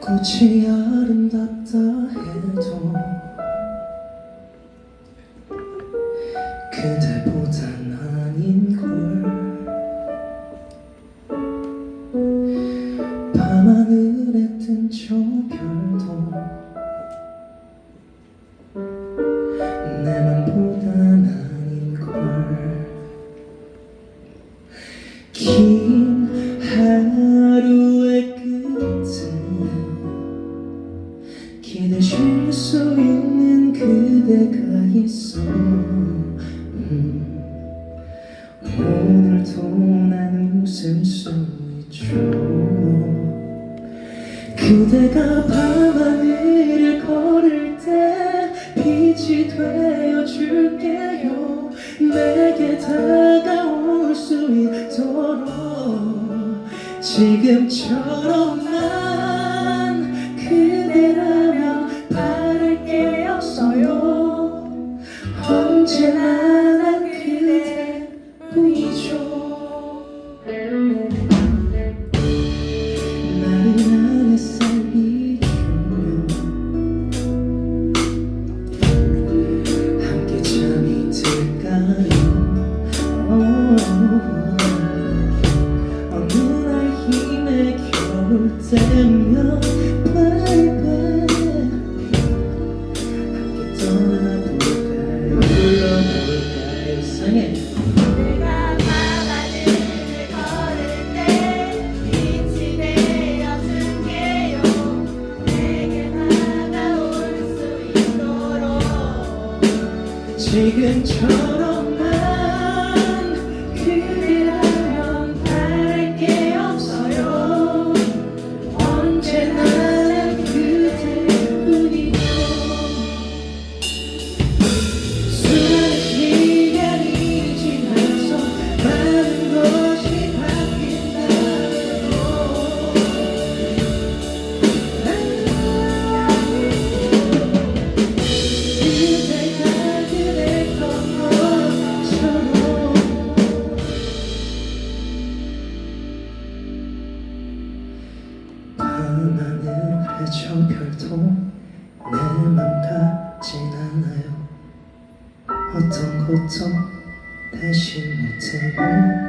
꽃이 아름답다 해도 그대보단 아닌걸. 밤하늘 오늘도 난 웃을 수 있죠 그대가 밤하늘을 걸을 때 빛이 되어 줄게요. 내게 다가올 수 있도록. 지금처럼만 그대라면 바랄 게 없어요. 언제나 지금 처 밤하늘의 저 별도 내맘 같진 않아요. 어떤 것도 대신 못해요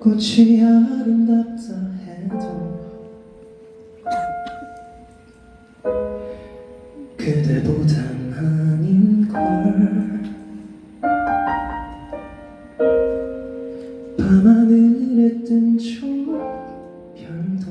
꽃이 아름답다 해도 그대보단 아닌걸. 밤하늘에 뜬 저 별도